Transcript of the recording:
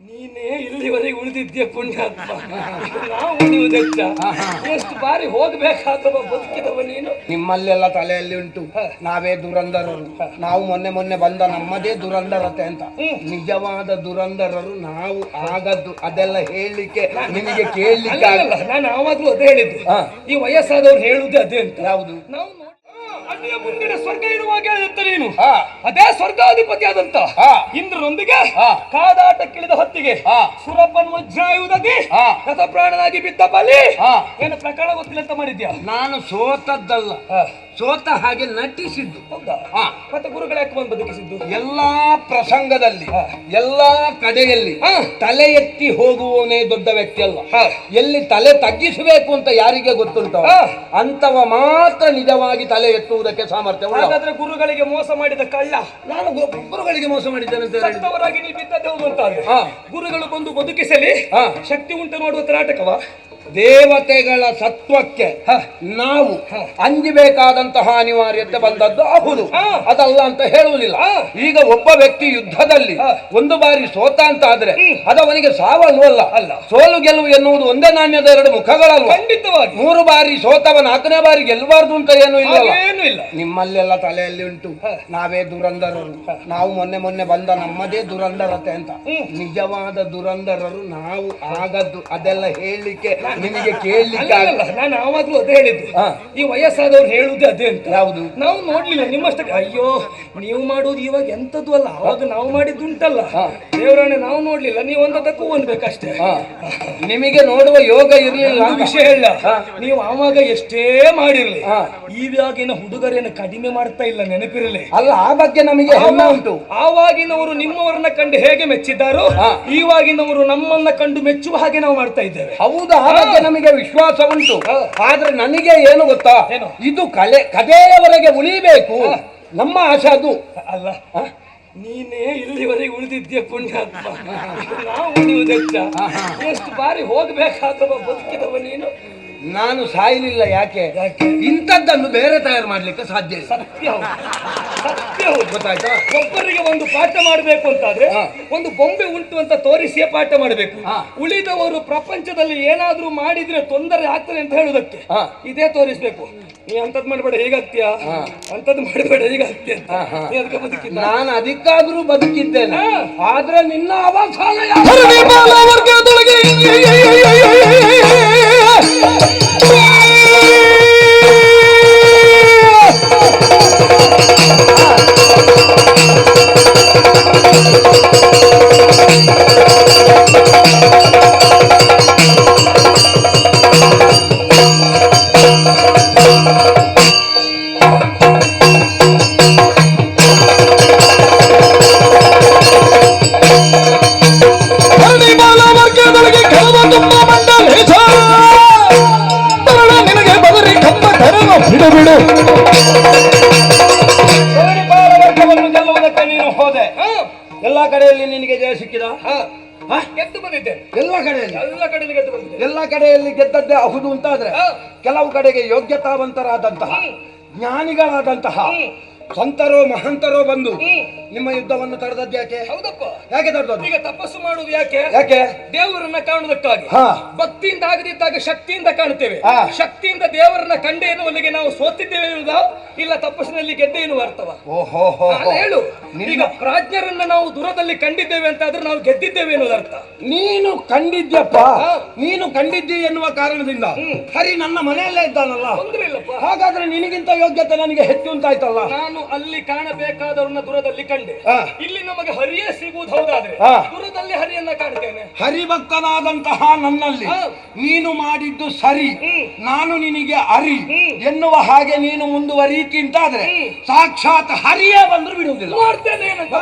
ನೀನೇ ಇಲ್ಲಿವರೆಗೆ ಉಳಿದಿದ್ದೆ ಪುಣ್ಯಾತ್ಮ? ನಾವು ಉಳಿಯುವುದೆಚ್ಚ ಎಷ್ಟು ಬಾರಿ ಹೋಗ್ಬೇಕಾದವ ಬದುಕಿದವ ನೀನು? ನಿಮ್ಮಲ್ಲೆಲ್ಲ ತಲೆಯಲ್ಲಿ ಉಂಟು. ನಾವೇ ದುರಂಧರರು. ನಾವು ಮೊನ್ನೆ ಮೊನ್ನೆ ಬಂದ ನಮ್ಮದೇ ದುರಂಧರತೆ ಅಂತ. ನಿಜವಾದ ದುರಂಧರರು ನಾವು ಆಗದ್ದು ಅದೆಲ್ಲ ಹೇಳಲಿಕ್ಕೆ ನಿಮಗೆ ಕೇಳಲಿಕ್ಕೆ ಆಗಲ್ಲ ನಾನು ಆವಾಗ್ಲೂ ಅದೇ ಹೇಳಿದ್ದು. ಈ ವಯಸ್ಸಾದವ್ರು ಹೇಳುವುದೇ ಅದೇ ಅಂತ. ಯಾವುದು? ನಾವು ಅಲ್ಲಿಯ ಮುಂದಿನ ಸ್ವರ್ಗ ಇರುವಾಗ ಹೇಳಿದಂತ ನೀನು. ಅದೇ ಸ್ವರ್ಗಾಧಿಪತಿ ಆದಂತ ಹಾ. ಇಂದ್ರನೊಂದಿಗೆ ಹಾ. ಕಾದಾಟಕ್ಕಿಳಿದ ಹೊತ್ತಿಗೆ. ಸುರಪ್ಪನ್ ವಜ್ರಾಯುಧದಿ ಹಾ. ಪ್ರಾಣನಾಗಿ ಬಿದ್ದ ಬಲಿ ಹಾ. ಏನು ಪ್ರಕರಣ ಗೊತ್ತಿಲ್ಲ ಅಂತ ಮಾಡಿದ್ಯಾ ನಾನು ಸೋತದ್ದಲ್ಲ ಹಾ. ಸೋತ ಹಾಗೆ ನಟಿಸಿದ್ದು. ಹೌದಾ? ಹಾ. ಮತ್ತೆ ಗುರುಗಳು ಯಾಕೆ ಬಂದು ಬದುಕಿಸಿದ್ದು? ಎಲ್ಲಾ ಪ್ರಸಂಗದಲ್ಲಿ ಎಲ್ಲಾ ಕಡೆಯಲ್ಲಿ. ತಲೆ ಎತ್ತಿ ಹೋಗುವವನೇ ದೊಡ್ಡ ವ್ಯಕ್ತಿ ಅಲ್ಲ ಎಲ್ಲಿ ತಲೆ ತಗ್ಗಿಸಬೇಕು ಅಂತ ಯಾರಿಗೆ ಗೊತ್ತುಂಟ? ಅಂತವ ಮಾತ್ರ ನಿಜವಾಗಿ ತಲೆ ಎತ್ತುವುದಕ್ಕೆ ಸಾಮರ್ಥ್ಯ. ಹಾಗಾದ್ರೆ ಗುರುಗಳಿಗೆ ಮೋಸ ಮಾಡಿದ ಕಳ್ಳ? ನಾನು ಗುರುಗಳಿಗೆ ಮೋಸ ಮಾಡಿದ್ದೇನೆ ಬಿದ್ದದ್ದು ಹೌದು ಅಂತ ಗುರುಗಳು ಬಂದು ಬದುಕಿಸಲಿ ಹಾ. ಶಕ್ತಿ ಉಂಟು ನೋಡುವ ನಾಟಕವ ದೇವತೆಗಳ ಸತ್ವಕ್ಕೆ ನಾವು ಅಂಜಿಬೇಕಾದಂತಹ ಅನಿವಾರ್ಯತೆ ಬಂದದ್ದು ಹೌದು ಅದಲ್ಲ ಅಂತ ಹೇಳುವುದಿಲ್ಲ. ಈಗ ಒಬ್ಬ ವ್ಯಕ್ತಿ ಯುದ್ಧದಲ್ಲಿ ಒಂದು ಬಾರಿ ಸೋತ ಅಂತ ಆದ್ರೆ ಅದವನಿಗೆ ಅದು ಅವನಿಗೆ ಸಾವಲ್ವಲ್ಲ ಅಲ್ಲ. ಸೋಲು ಗೆಲುವು ಎನ್ನುವುದು ಒಂದೇ ನಾಣ್ಯದ ಎರಡು ಮುಖಗಳಲ್ಲ ಖಂಡಿತವಾಗಿ. ಮೂರು ಬಾರಿ ಸೋತವ ನಾಲ್ಕನೇ ಬಾರಿ ಗೆಲ್ಲಬಾರ್ದು ಅಂತ ಏನು ಇಲ್ಲ ಏನು ಇಲ್ಲ. ನಿಮ್ಮಲ್ಲೆಲ್ಲ ತಲೆಯಲ್ಲಿ ಉಂಟು. ನಾವೇ ದುರಂಧರರು. ನಾವು ಮೊನ್ನೆ ಮೊನ್ನೆ ಬಂದ ನಮ್ಮದೇ ದುರಂಧರತೆ ಅಂತ. ನಿಜವಾದ ದುರಂಧರರು ನಾವು ಆಗದ್ದು ಅದೆಲ್ಲ ಹೇಳಲಿಕ್ಕೆ ನಿಮಗೆ ಕೇಳಲಿಕ್ಕೆ ಅಲ್ಲ, ನಾನು ಆವಾಗಲೂ ಅದೇ ಹೇಳಿದ್ದು. ಈ ವಯಸ್ಸಾದವ್ರು ಹೇಳುದು ಅದೇ ಅಂತ. ಯಾವುದು? ನಾವು ನೋಡ್ಲಿಲ್ಲ ನಿಮ್ಮಷ್ಟಕ್ಕೆ. ಅಯ್ಯೋ ನೀವು ಮಾಡೋದು ಇವಾಗ ಎಂತದ್ದು ಅಲ್ಲ ಅವಾಗ ನಾವು ಮಾಡಿದ್ದುಂಟಲ್ಲ. ಉಂಟಲ್ಲ ದೇವರಾಣೆ ನಾವು ನೋಡ್ಲಿಲ್ಲ ನೀವು ಒಂದಕ್ಕೂ ಒಂದ್ಬೇಕಷ್ಟೇ. ನಿಮಗೆ ನೋಡುವ ಯೋಗ ಇರಲಿಲ್ಲ. ವಿಷಯ ಹೇಳ. ನೀವು ಆವಾಗ ಎಷ್ಟೇ ಮಾಡಿರಲಿ ಈವಾಗಿನ ಹುಡುಗರೇನು ಕಡಿಮೆ ಮಾಡ್ತಾ ಇಲ್ಲ ನೆನಪಿರಲಿ. ಅಲ್ಲ ಆ ಬಗ್ಗೆ ನಮಗೆ ಹೆಮ್ಮೆ ಉಂಟು. ಆವಾಗಿನವರು ನಿಮ್ಮವರನ್ನ ಕಂಡು ಹೇಗೆ ಮೆಚ್ಚಿದ್ದಾರೋ ಈವಾಗಿನವರು ನಮ್ಮನ್ನ ಕಂಡು ಮೆಚ್ಚುವ ಹಾಗೆ ನಾವು ಮಾಡ್ತಾ ಇದ್ದೇವೆ. ಹೌದು ಬಗ್ಗೆ ನಮಗೆ ವಿಶ್ವಾಸ ಉಂಟು. ಆದ್ರೆ ನನಗೆ ಏನು ಗೊತ್ತಾ? ಇದು ಕಲೆ ಕಥೆಯವರೆಗೆ ಉಳಿಬೇಕು. ನಮ್ಮ ಆಶೆ ಅದು. ಅಲ್ಲ ನೀನೇ ಇಲ್ಲಿವರೆಗೆ ಉಳಿದಿದ್ದೆ ಪುಣ್ಯಾತ್ಮ? ನಾವು ಉಳಿಯುವುದೆಚ್ಚ ಎಷ್ಟು ಬಾರಿ ಹೋಗ್ಬೇಕಾದವ ಬದುಕಿದವ ನೀನು? ನಾನು ಸಾಯಲಿಲ್ಲ ಯಾಕೆ? ಇಂಥದ್ದನ್ನು ಬೇರೆ ತಯಾರು ಮಾಡ್ಲಿಕ್ಕೆ ಸಾಧ್ಯ ಇಲ್ಲ. ಸತ್ಯ ಸತ್ಯ ಗೊತ್ತಾಯ್ತಾ? ಒಬ್ಬರಿಗೆ ಒಂದು ಪಾಠ ಮಾಡಬೇಕು ಅಂತಾದ್ರೆ. ಒಂದು ಬೊಂಬೆ ಉಂಟು ಅಂತ ತೋರಿಸಿಯೇ ಪಾಠ ಮಾಡಬೇಕು. ಉಳಿದವರು ಪ್ರಪಂಚದಲ್ಲಿ ಏನಾದ್ರೂ ಮಾಡಿದ್ರೆ ತೊಂದರೆ ಆಗ್ತದೆ ಅಂತ ಹೇಳುದಕ್ಕೆ. ಇದೇ ತೋರಿಸ್ಬೇಕು. ನೀ ಅಂತದ್ ಮಾಡಬೇಡ ಹೇಗಾಗ್ತೀಯ. ಅಂತದ್ ಮಾಡಬೇಡ ಹೇಗಾಗ್ತೀಯ ಅದಕ್ಕೆ ಬದುಕಿದ್ದ. ನಾನು ಅದಕ್ಕಾದ್ರೂ ಬದುಕಿದ್ದೇನೆ. ಆದ್ರೆ ನಿನ್ನ ಅವಸಾನ Yeah. ಎಲ್ಲಾ ಕಡೆಯಲ್ಲಿ ನಿನಗೆ ಜಯ ಸಿಕ್ಕಿದ? ಗೆದ್ದು ಬಂದಿದ್ದೇನೆ ಎಲ್ಲ ಕಡೆಯಲ್ಲಿ? ಎಲ್ಲ ಕಡೆಯಲ್ಲಿ ಗೆದ್ದು ಬಂದಿದ್ದೇನೆ ಎಲ್ಲ ಕಡೆಯಲ್ಲಿ ಗೆದ್ದದ್ದೇ ಹೌದು ಅಂತ ಆದ್ರೆ ಕೆಲವು ಕಡೆಗೆ ಯೋಗ್ಯತಾವಂತರಾದಂತಹ ಜ್ಞಾನಿಗಳಾದಂತಹ. ಸಂತರೋ ಮಹಂತರೋ ಬಂದು ನಿಮ್ಮ ಯುದ್ಧವನ್ನು ತಡೆದದ್ದು ಯಾಕೆ? ಹೌದಪ್ಪ. ಯಾಕೆ ತಡೆದದ್ದು? ಈಗ ತಪಸ್ಸು ಮಾಡುವುದು ಯಾಕೆ? ಯಾಕೆ? ದೇವರನ್ನ ಕಾಣುವುದಕ್ಕಾಗಿ. ಭಕ್ತಿಯಿಂದ ಆಗದಿದ್ದಾಗ ಶಕ್ತಿಯಿಂದ ಕಾಣುತ್ತೇವೆ. ಶಕ್ತಿಯಿಂದ ದೇವರನ್ನ ಕಂಡೆ ಎನ್ನುವಲ್ಲಿಗೆ ನಾವು ಸೋತಿದ್ದೇವೆ ಎನ್ನುವುದಾ? ಇಲ್ಲ ತಪಸ್ಸಿನಲ್ಲಿ ಗೆದ್ದೆ ಎನ್ನುವ ಅರ್ಥವ? ಓಹೋ ಹೇಳು. ಈಗ ಪ್ರಾಜ್ಞರನ್ನ ನಾವು ದೂರದಲ್ಲಿ ಕಂಡಿದ್ದೇವೆ ಅಂತ ಆದ್ರೆ ನಾವು ಗೆದ್ದಿದ್ದೇವೆ ಎನ್ನುವುದು ಅರ್ಥ. ನೀನು ಕಂಡಿದ್ಯಪ್ಪ. ನೀನು ಕಂಡಿದ್ದಿ ಎನ್ನುವ ಕಾರಣದಿಂದ. ಹರಿ ನನ್ನ ಮನೆಯಲ್ಲೇ ಇದ್ದಾನಲ್ಲ. ಹಾಗಾದ್ರೆ ನಿನಗಿಂತ ಯೋಗ್ಯತೆ ನನಗೆ ಹೆಚ್ಚು ಅಂತಾಯ್ತಲ್ಲ ನಾನು ಅಲ್ಲಿ ಕಾಣಬೇಕಾದವ್ರನ್ನ ದೂರದಲ್ಲಿ ಕಂಡೆ. ಇಲ್ಲಿ ನಮಗೆ ಹರಿಯೇ ಸಿಗುವುದು ಹೌದಾದ್ರೆ. ದೂರದಲ್ಲಿ ಹರಿಯನ್ನ ಕಾಣ್ತೇನೆ. ಹರಿಭಕ್ತನಾದಂತಹ ನನ್ನಲ್ಲಿ ನೀನು ಮಾಡಿದ್ದು ಸರಿ. ನಾನು ನಿನಗೆ ಅರಿ. ಎನ್ನುವ ಹಾಗೆ ನೀನು ಮುಂದುವರೀತಿ ಅಂತಾದ್ರೆ ಹ್ಮ್. ಸಾಕ್ಷಾತ್ ಹರಿಯೇ ಬಂದ್ರು ಬಿಡುವುದಿಲ್ಲ. ಮಾಡ್ತೇನೆ ಏನಂತ?